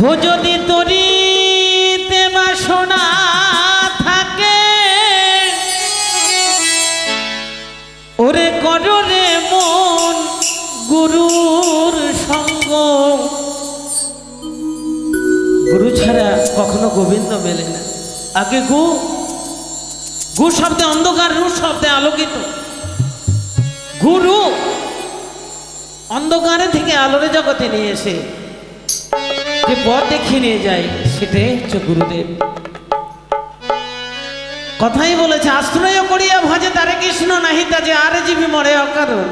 হো যদি তরিতে বাসনা থাকে, ওরে কররে মন গুরুর সঙ্গ। গুরু ছাড়া কখনো গোবিন্দ মেলে না। আগে গু গু শব্দে অন্ধকার রু শব্দে আলোকিত। গুরু অন্ধকারে থেকে আলোরে জগতে নিয়ে এসে যে পথ দেখিয়ে নিয়ে যায়, সেটাই হচ্ছে গুরুদেব। কথাই বলেছে, আশ্রয় করিয়া ভজে তারে কৃষ্ণ নাহি, তা যে আরে জীবি মরে অকারণ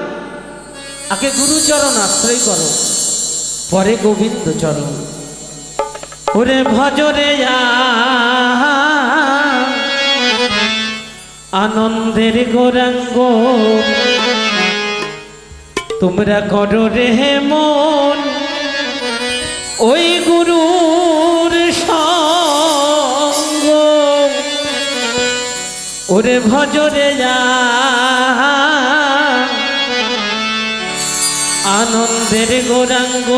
আগে গুরুচরণ, আশ্রয় করো, পরে গোবিন্দ চরণ। ওরে ভজরে আনন্দের গৌরাঙ্গ, তোমরা করো রে মন ওই গুরুর সঙ্গ। ওরে ভজরে যা। আনন্দের গৌরাঙ্গ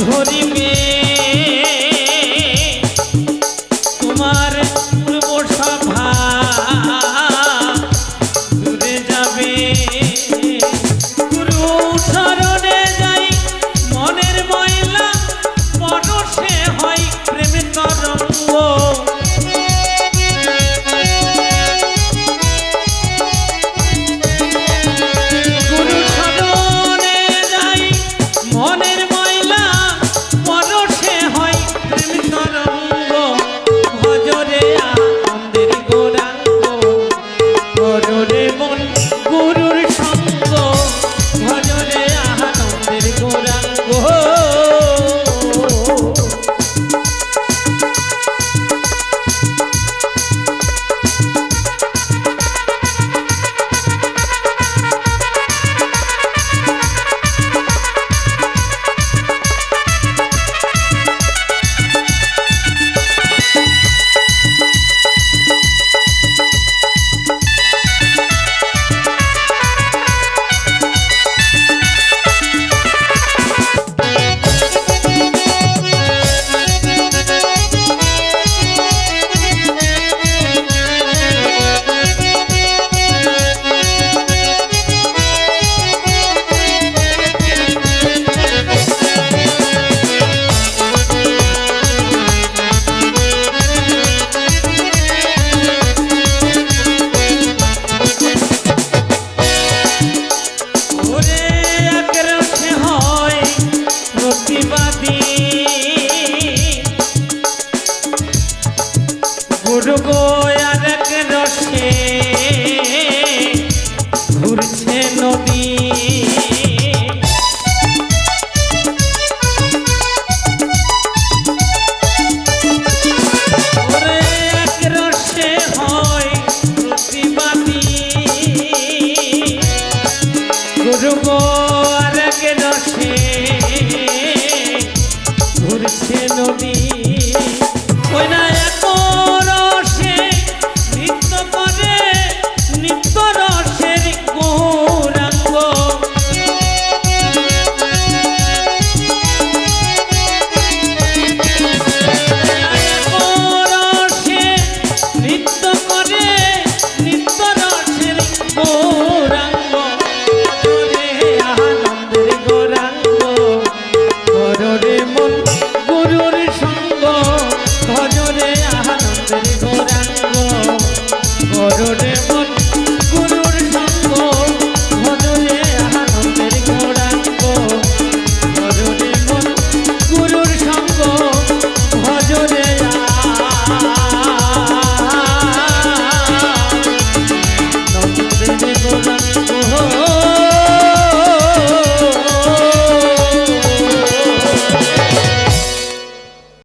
ধরিবে।